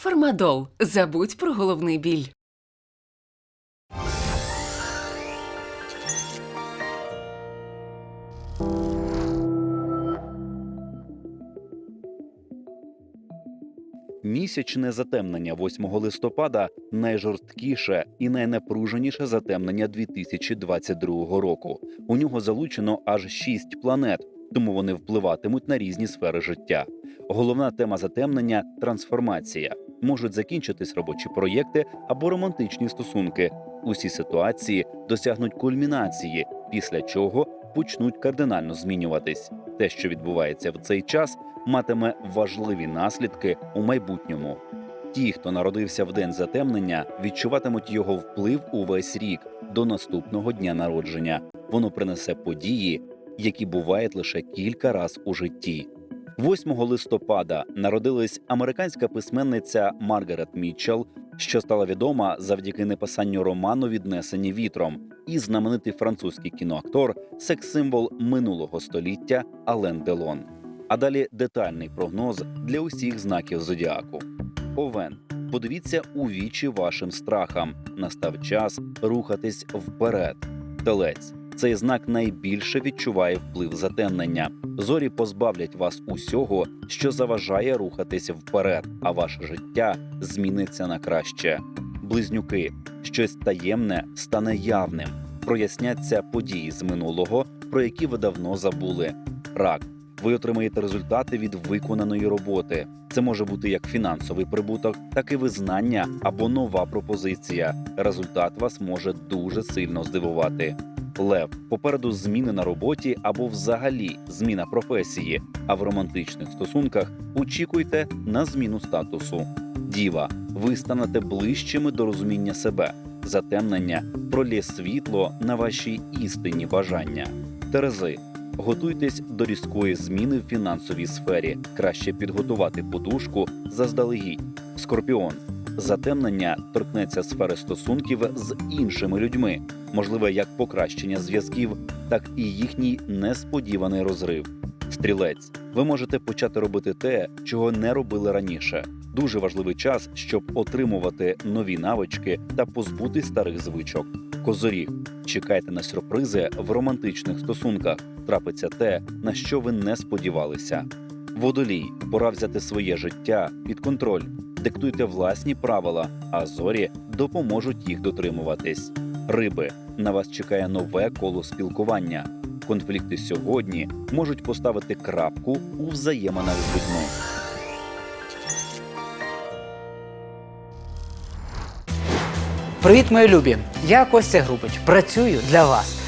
Фармадол. Забудь про головний біль. Місячне затемнення 8 листопада найжорсткіше і найнапруженіше затемнення 2022 року. У нього залучено аж шість планет, тому вони впливатимуть на різні сфери життя. Головна тема затемнення трансформація. Можуть закінчитись робочі проєкти або романтичні стосунки. Усі ситуації досягнуть кульмінації, після чого почнуть кардинально змінюватись. Те, що відбувається в цей час, матиме важливі наслідки у майбутньому. Ті, хто народився в день затемнення, відчуватимуть його вплив увесь рік до наступного дня народження. Воно принесе події, які бувають лише кілька раз у житті. 8 листопада народилась американська письменниця Маргарет Мітчелл, що стала відома завдяки написанню роману Віднесені вітром, і знаменитий французький кіноактор, секс-символ минулого століття Ален Делон. А далі детальний прогноз для усіх знаків зодіаку. Овен. Подивіться у вічі вашим страхам. Настав час рухатись вперед. Телець. Цей знак найбільше відчуває вплив затемнення. Зорі позбавлять вас усього, що заважає рухатись вперед, а ваше життя зміниться на краще. Близнюки. Щось таємне стане явним. Проясняться події з минулого, про які ви давно забули. Рак. Ви отримаєте результати від виконаної роботи. Це може бути як фінансовий прибуток, так і визнання або нова пропозиція. Результат вас може дуже сильно здивувати. Лев попереду зміни на роботі або взагалі зміна професії. А в романтичних стосунках очікуйте на зміну статусу. Діва, ви станете ближчими до розуміння себе. Затемнення пролє світло на ваші істинні бажання. Терези. Готуйтесь до різкої зміни в фінансовій сфері. Краще підготувати подушку заздалегідь. Скорпіон. Затемнення торкнеться сфери стосунків з іншими людьми, можливе як покращення зв'язків, так і їхній несподіваний розрив. Стрілець. Ви можете почати робити те, чого не робили раніше. Дуже важливий час, щоб отримувати нові навички та позбути старих звичок. Козоріг. Чекайте на сюрпризи в романтичних стосунках. Трапиться те, на що ви не сподівалися. Водолій, пора взяти своє життя під контроль. Диктуйте власні правила, а зорі допоможуть їх дотримуватись. Риби на вас чекає нове коло спілкування. Конфлікти сьогодні можуть поставити крапку у взаєминах з людьми. Привіт, мої любі! Я Костя Грубич. Працюю для вас.